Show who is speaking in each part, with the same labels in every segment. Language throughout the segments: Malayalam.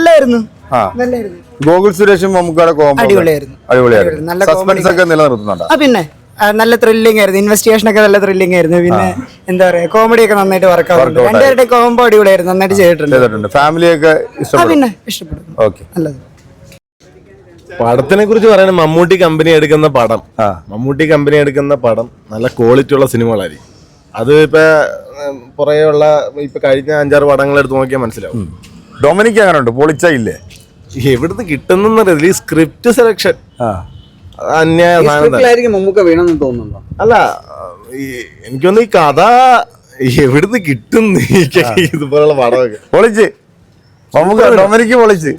Speaker 1: നല്ലായിരുന്നു. നല്ലായിരുന്നു.
Speaker 2: ഗോകുൽ സുരേഷും മമ്മൂക്കയുടെ കോമ്പോ
Speaker 1: അടിപൊളിയായിരുന്നു.
Speaker 2: അടിപൊളിയായിരുന്നു.
Speaker 1: നല്ല
Speaker 2: സസ്പെൻസ് ഒക്കെ നിലനിർത്തുന്നുണ്ടോ?
Speaker 1: ആ പിന്നെ ആ, നല്ല ത്രില്ലിംഗ് ആയിരുന്നു. ഇൻവെസ്റ്റിഗേഷൻ ഒക്കെ നല്ല ത്രില്ലിംഗ് ആയിരുന്നു. പിന്നെ എന്താ പറയാ കോമഡി ഒക്കെ നന്നായിട്ട് വർക്ക് ആവുന്നുണ്ട്. രണ്ടുപേരുടെ കോമ്പോ അടിപൊളിയായിരുന്നു. നന്നായിട്ട് ചെയ്തിട്ടുണ്ട്.
Speaker 2: ചെയ്തിട്ടുണ്ട്. ഫാമിലിയൊക്കെ
Speaker 1: ആ
Speaker 2: ഇഷ്ടപ്പെടും?
Speaker 1: പിന്നെ ഇഷ്ടപ്പെടുന്നു.
Speaker 2: ഓക്കെ
Speaker 1: നല്ലത്.
Speaker 3: പടത്തിനെ കുറിച്ച് പറയാൻ മമ്മൂട്ടി കമ്പനി എടുക്കുന്ന പടം.
Speaker 2: ആ.
Speaker 3: മമ്മൂട്ടി കമ്പനി എടുക്കുന്ന പടം നല്ല ക്വാളിറ്റി ഉള്ള സിനിമകളായിരിക്കും. അത് ഇപ്പൊ പുറകെയുള്ള ഇപ്പൊ കഴിഞ്ഞ അഞ്ചാറ് പടങ്ങൾ എടുത്ത് നോക്കിയാൽ മനസ്സിലാവും
Speaker 2: ഡൊമിനിക്ക് അങ്ങനെ ഉണ്ട് പൊളിച്ച ഇല്ലേ
Speaker 3: എവിടുന്ന് കിട്ടുന്നറിയില്ല ഈ സ്ക്രിപ്റ്റ് സെലക്ഷൻ അന്യായ തന്നെ.
Speaker 4: വീണെന്ന് തോന്നുന്നുണ്ടോ?
Speaker 3: അല്ല ഈ എനിക്കൊന്ന് ഈ കഥ എവിടുന്ന് കിട്ടും ഇതുപോലുള്ള പടമൊക്കെ.
Speaker 2: പൊളിച്ച്. നമുക്ക് ഡൊമിനിക്ക് പൊളിച്ച്.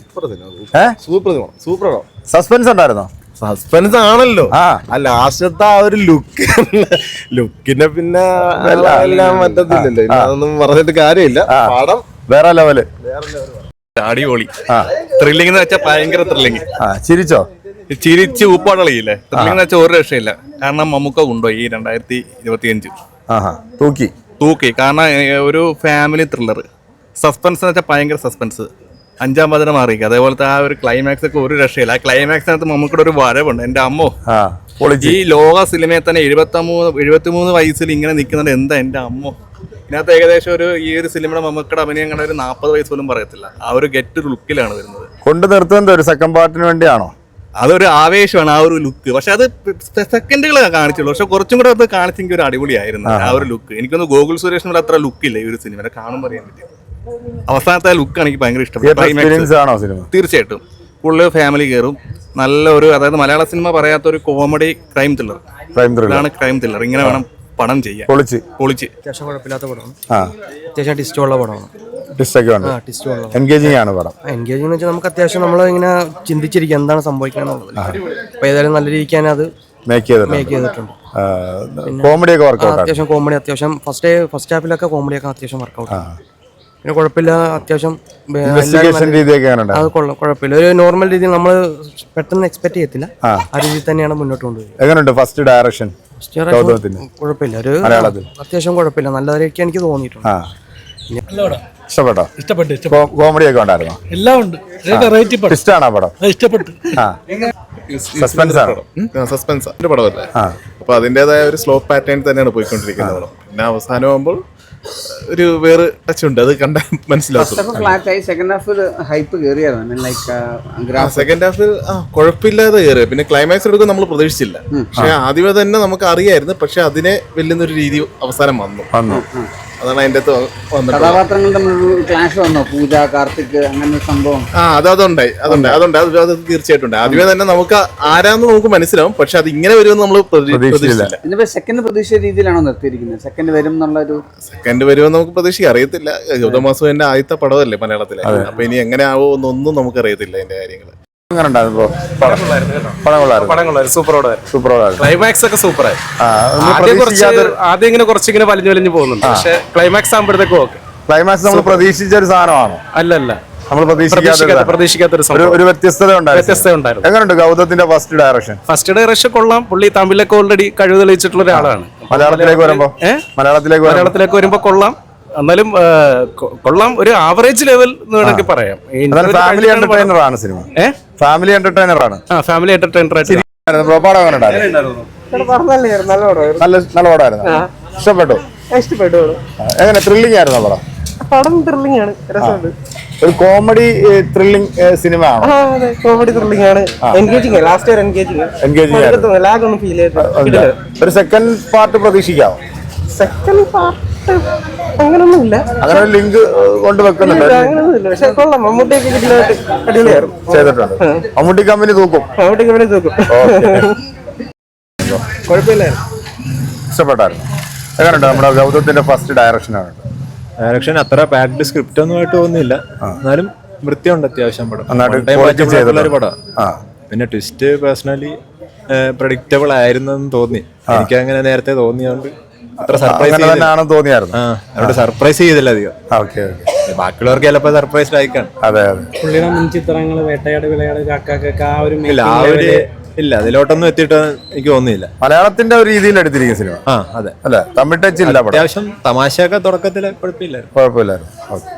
Speaker 3: Super super.
Speaker 2: സസ്പെൻസ് ഉണ്ടായിരുന്നോ?
Speaker 3: സസ്പെൻസ് ആണല്ലോ.
Speaker 2: ആ.
Speaker 3: ആ ലാസ്റ്റത്തെ ആ ഒരു ലുക്ക് ലുക്കിനെ പിന്നെ എല്ലാം പറ്റത്തില്ലല്ലോ. അതൊന്നും പറഞ്ഞിട്ട് കാര്യമില്ല. പടം
Speaker 2: വേറെ ലെവൽ
Speaker 5: അടിപൊളി.
Speaker 2: ആ.
Speaker 5: ത്രില്ലിംഗ് എന്ന് വെച്ചാൽ ഭയങ്കര ത്രില്ലിംഗ്
Speaker 2: ആ ചിരിച്ചോ?
Speaker 5: ചിരിച്ച് ഉപ്പാടളിയില്ലേ ത്രില്ലിംഗ് എന്ന് വെച്ചാൽ ഒരു രക്ഷയില്ല. കാരണം മമ്മൂക്ക കൊണ്ടുപോയി ഈ രണ്ടായിരത്തി ഇരുപത്തി അഞ്ച്
Speaker 2: ആഹാ തൂക്കി.
Speaker 5: തൂക്കി. കാരണം ഒരു ഫാമിലി ത്രില്ലർ സസ്പെൻസ് എന്ന് വെച്ചാൽ ഭയങ്കര സസ്പെൻസ് അഞ്ചാം പതിനെ മാറിയിരിക്കും. അതേപോലത്തെ ആ ഒരു ക്ലൈമാക്സ് ഒക്കെ ഒരു രക്ഷയില്ല. ആ ക്ലൈമാക്സിനകത്ത് മമ്മൂക്കയുടെ ഒരു വരവുണ്ട്. എന്റെ അമ്മോ ഈ ലോക സിനിമയിൽ തന്നെ എഴുപത്തി മൂന്ന് എഴുപത്തി മൂന്ന് വയസ്സിൽ ഇങ്ങനെ നിൽക്കുന്നുണ്ട് എന്താ എന്റെ അമ്മോ? ഇതിനകത്ത് ഏകദേശം ഒരു ഈ ഒരു സിനിമയുടെ മമ്മക്കട അഭിനയം കണ്ട ഒരു നാൽപ്പത് വയസ്സ് പോലും പറയത്തില്ല. ആ ഒരു ഗെറ്റ് ലുക്കിലാണ് വരുന്നത്.
Speaker 2: കൊണ്ടു നിർത്തുന്നത് ഒരു സെക്കൻഡ് പാർട്ടിന് വേണ്ടിയാണോ?
Speaker 5: അതൊരു ആവേശമാണ് ആ ഒരു ലുക്ക് പക്ഷെ അത് സെക്കൻഡുകൾ കാണിച്ചുള്ളൂ. പക്ഷെ കുറച്ചും കൂടെ അത് കാണിച്ചെങ്കിൽ ഒരു അടിപൊളിയായിരുന്നു ആ ഒരു ലുക്ക് എനിക്കൊന്ന് ഗോകുൽ സുരേഷിനോട് അത്ര ലുക്കില്ല ഈ ഒരു സിനിമ കാണുമ്പോൾ അറിയാൻ പറ്റും അവസാനത്തെ ലുക്കാണ് എനിക്ക് ഭയങ്കര ഇഷ്ടപ്പെട്ടു.
Speaker 2: ആണോ
Speaker 5: തീർച്ചയായിട്ടും. ഫുള്ള് ഫാമിലി കയറും നല്ല ഒരു അതായത് മലയാള സിനിമ പറയാത്ത ഒരു comedy crime thriller
Speaker 2: crime thriller
Speaker 5: crime thriller ഇങ്ങനെ വേണം പടം ചെയ്യാൻ
Speaker 2: പൊളിച്ച്.
Speaker 5: പൊളിച്ച്.
Speaker 6: അത്യാവശ്യം കുഴപ്പമില്ലാത്ത പടമാണ്. അത്യാവശ്യം ടിസ്റ്റ് ഉള്ള പടമാണ്.
Speaker 2: ടിസ്റ്റൊക്കെ ഉണ്ട്. എൻഗേജിങ് ആണ് പടം.
Speaker 6: എൻഗേജിംഗ് എന്ന് വെച്ചാൽ നമുക്ക് അത്യാവശ്യം നമ്മൾ ഇങ്ങനെ ചിന്തിച്ചിരിക്കുക എന്താണ് സംഭവിക്കണമെന്നുള്ളത് അപ്പോൾ ഏതായാലും നല്ല രീതിക്ക് തന്നെ അത്
Speaker 2: മേക്ക് ചെയ്തിട്ടുണ്ട്.
Speaker 6: മേക്ക് ചെയ്തിട്ടുണ്ട്.
Speaker 2: കോമഡി ഒക്കെ
Speaker 6: ആ,
Speaker 2: വർക്കൗട്ട്
Speaker 6: അത്യാവശ്യം കോമഡി അത്യാവശ്യം ഫസ്റ്റ് ഫസ്റ്റ് ഹാഫിലൊക്കെ കോമഡിയൊക്കെ അത്യാവശ്യം വർക്കൗട്ട് പിന്നെ കുഴപ്പമില്ല അത്യാവശ്യം
Speaker 2: ഇൻവെസ്റ്റിഗേഷൻ രീതിയൊക്കെ അങ്ങനെ
Speaker 6: അത് കൊള്ളാം കുഴപ്പമില്ല. ഒരു നോർമൽ രീതിയിൽ നമ്മൾ പെട്ടെന്ന് എക്സ്പെക്ട് ചെയ്യത്തില്ല. ആ. രീതിയിൽ തന്നെയാണ് മുന്നോട്ട് കൊണ്ടുപോയത്.
Speaker 2: എങ്ങനെയുണ്ട് ഫസ്റ്റ് ഡയറക്ഷൻ
Speaker 6: കുഴപ്പമില്ല. ഒരു. അത്യാവശ്യം കുഴപ്പമില്ല. നല്ലതായിരിക്കും എനിക്ക് തോന്നിയിട്ടുണ്ട്.
Speaker 2: ആ. ഇഷ്ടപ്പെട്ടോ?
Speaker 7: ഇഷ്ടപ്പെട്ടു
Speaker 2: കോമഡി ഒക്കെ ഉണ്ടായിരുന്നോ?
Speaker 7: എല്ലാം ഉണ്ട്.
Speaker 2: ഇഷ്ടമാണോ പടം?
Speaker 7: ഇഷ്ടപ്പെട്ടു.
Speaker 2: സസ്പെൻസ് ആണ്?
Speaker 3: സസ്പെൻസ് പടമല്ലേ. അപ്പൊ അതിന്റേതായ ഒരു സ്ലോ പാറ്റേൺ തന്നെയാണ് പോയിക്കൊണ്ടിരിക്കുന്നത്. പിന്നെ അവസാനമാകുമ്പോൾ ഒരു വേറെ ടച്ച് ഉണ്ട്. അത്
Speaker 4: ഫ്ലാറ്റ് ആയി സെക്കൻഡ് ഹാഫ് ഹൈപ്പ് കയറിയായിരുന്നു ലൈക്ക്
Speaker 3: സെക്കൻഡ് ഹാഫിൽ ആ കുഴപ്പമില്ലാതെ കയറിയ പിന്നെ ക്ലൈമാക്സ് എടുക്കും നമ്മൾ പ്രതീക്ഷിച്ചില്ല. പക്ഷെ ആദ്യമേ തന്നെ നമുക്ക് അറിയായിരുന്നു. പക്ഷെ അതിനെ വെല്ലുന്നൊരു രീതി അവസാനം വന്നു.
Speaker 2: വന്നു.
Speaker 3: അതാണ് വന്നിട്ടുള്ളത്.
Speaker 4: കഥാപാത്രങ്ങൾ തമ്മിലൊരു ക്ലാഷ് വന്നോ? പൂജ കാർത്തിക് അങ്ങനെ ഒരു സംഭവം?
Speaker 3: ആ അത് അതുണ്ടായി അതുണ്ടായി അതുണ്ടായി. അത് അത് തീർച്ചയായിട്ടും ഉണ്ട്. ആദ്യമേ തന്നെ നമുക്ക് ആരാന്ന് നമുക്ക് മനസ്സിലാവും പക്ഷെ അത് ഇങ്ങനെ വരുമെന്ന് നമ്മൾ
Speaker 2: പ്രതീക്ഷിച്ചില്ല.
Speaker 4: ഇതിപ്പോ സെക്കൻഡ് പ്രതീക്ഷ രീതിയിലാണോ നിർത്തിയിരിക്കുന്നത്? സെക്കൻഡ് വരും എന്നുള്ളൊരു
Speaker 3: സെക്കൻഡ് വരുമെന്ന് നമുക്ക് പ്രതീക്ഷിക്കാം. അറിയത്തില്ല. ഗൗതമാസം എന്റെ ആദ്യത്തെ പടമല്ലേ മലയാളത്തിലെ. അപ്പൊ ഇനി എങ്ങനെ ആവോ എന്നൊന്നും നമുക്ക് അറിയത്തില്ല അതിന്റെ കാര്യങ്ങൾ
Speaker 8: ക്ലൈമാക്സ് ഒക്കെ സൂപ്പറായി. ആദ്യം കുറച്ച് ആദ്യം ഇങ്ങനെ കുറച്ചിങ്ങനെ വലിഞ്ഞു വലിഞ്ഞു പോകുന്നുണ്ട്. പക്ഷെ ക്ലൈമാക്സ് ആകുമ്പോഴത്തേക്കും ഓക്കെ.
Speaker 2: ക്ലൈമാക്സ് നമ്മൾ പ്രതീക്ഷിച്ച ഒരു സാധനമാണോ?
Speaker 8: അല്ല അല്ല
Speaker 2: നമ്മൾ പ്രതീക്ഷിക്കാത്ത ഒരു- വ്യത്യസ്തത ഉണ്ടായിരുന്നു. എങ്ങനെയുണ്ട് ഗൗതത്തിന്റെ ഫസ്റ്റ് ഡയറക്ഷൻ
Speaker 8: ഫസ്റ്റ് ഡയറക്ഷൻ കൊള്ളാം. പുള്ളി തമിഴിലൊക്കെ ഓൾറെഡി കഴിവ് തെളിയിച്ചിട്ടുള്ള ഒരാളാണ്.
Speaker 2: മലയാളത്തിലേക്ക് വരുമ്പോ? മലയാളത്തിലേക്ക്
Speaker 8: മലയാളത്തിലേക്ക് വരുമ്പോ കൊള്ളാം. എന്നാലും കൊള്ളാം. ഒരു ആവറേജ് ലെവൽ എന്ന് വേണമെങ്കിൽ പറയാം.
Speaker 2: ഫാമിലി എന്റർടൈനർ ആണ് സിനിമ? ഫാമിലി എന്റർടൈനർ ആണ്.
Speaker 8: ആ ഫാമിലി എന്റർടൈനർ ആയിട്ട്.
Speaker 2: ബ്രോ, എങ്ങനെ ഉണ്ടായിരുന്നു നല്ല നല്ല പടമായിരുന്നു ഇഷ്ടപ്പെട്ടു?
Speaker 9: ഇഷ്ടപ്പെട്ടു.
Speaker 2: എങ്ങനെ ത്രില്ലിംഗ് ആയിരുന്നു പടം
Speaker 9: പടം ത്രില്ലിംഗ് ആണ്. രസമുണ്ട്.
Speaker 2: ഒരു കോമഡി ത്രില്ലിംഗ് സിനിമ ആണ്
Speaker 9: അതെ. കോമഡി ത്രില്ലിംഗ് ആണ്. എൻഗേജിങ് ലാസ്റ്റ് വരെ എൻഗേജിങ്
Speaker 2: Engaging. ആയിരുന്നു.
Speaker 9: ലാഗ് ഒന്നും ഫീൽ ചെയ്തില്ല
Speaker 2: ഒരു സെക്കൻഡ് പാർട്ട് പ്രതീക്ഷിക്കാവോ?
Speaker 9: സെക്കൻഡ് പാർട്ട് അങ്ങനൊന്നുമില്ല.
Speaker 2: അങ്ങനെ ലിങ്ക് കൊണ്ട് വെക്കുന്നുണ്ട്.
Speaker 9: അങ്ങനൊന്നുമില്ല. പക്ഷെ കൊള്ളാം. മമ്മൂട്ടിയൊക്കെ കിട്ടിയിട്ട് അടിപൊളിയായിരുന്നു.
Speaker 2: ചെയ്തിട്ടുണ്ട്. മമ്മൂട്ടി കമ്പനി തൂക്കും.
Speaker 9: മമ്മൂട്ടി കമ്പനി തൂക്കും.
Speaker 2: കുഴപ്പമില്ലായിരുന്നു. ഇഷ്ടപ്പെട്ടായിരുന്നു. എങ്ങനെയുണ്ട്? നമ്മുടെ ഗൗതത്തിന്റെ ഫസ്റ്റ് ഡയറക്ഷൻ ആണ്.
Speaker 10: ഡയറക്ഷൻ അത്ര പാക്ഡ് സ്ക്രിപ്റ്റ് ഒന്നും ആയിട്ട് തോന്നുന്നില്ല എന്നാലും വൃത്തിയുണ്ട് അത്യാവശ്യം പടം. പടം.
Speaker 2: ആ.
Speaker 10: പിന്നെ ട്വിസ്റ്റ് പേഴ്സണലി പ്രഡിക്റ്റബിൾ ആയിരുന്നെന്ന് തോന്നി. എനിക്ക് അങ്ങനെ നേരത്തെ തോന്നിയോണ്ട് അത്ര സർപ്രൈസ്
Speaker 2: അങ്ങനെ തന്നെയാണെന്ന് തോന്നിയായിരുന്നു.
Speaker 10: അവിടെ സർപ്രൈസ് ചെയ്തില്ല അധികം.
Speaker 2: ഓക്കെ
Speaker 10: ബാക്കിയുള്ളവർക്ക് ചിലപ്പോൾ സർപ്രൈസ്ഡ് ആയിക്കാണ്
Speaker 2: അതെ അതെ.
Speaker 9: പുള്ളിയുടെ മുൻ ചിത്രങ്ങൾ വേട്ടയാട് വിളയാട് കാക്കാക്കൊക്കെ ആ ഒരു
Speaker 10: ഇല്ല ആ ഒരു ഇല്ല അതിലോട്ടൊന്നും എത്തിയിട്ട് എനിക്ക് തോന്നിയില്ല.
Speaker 2: മലയാളത്തിന്റെ ഒരു രീതിയിൽ എടുത്തിരിക്കുന്ന സിനിമ
Speaker 10: ആ അതെ.
Speaker 2: അല്ലെ? തമിഴ് ടച്ച് ഇല്ല
Speaker 10: അത്യാവശ്യം തമാശയൊക്കെ തുടക്കത്തിൽ കുഴപ്പമില്ലായിരുന്നു.
Speaker 2: കുഴപ്പമില്ലായിരുന്നു. ഓക്കെ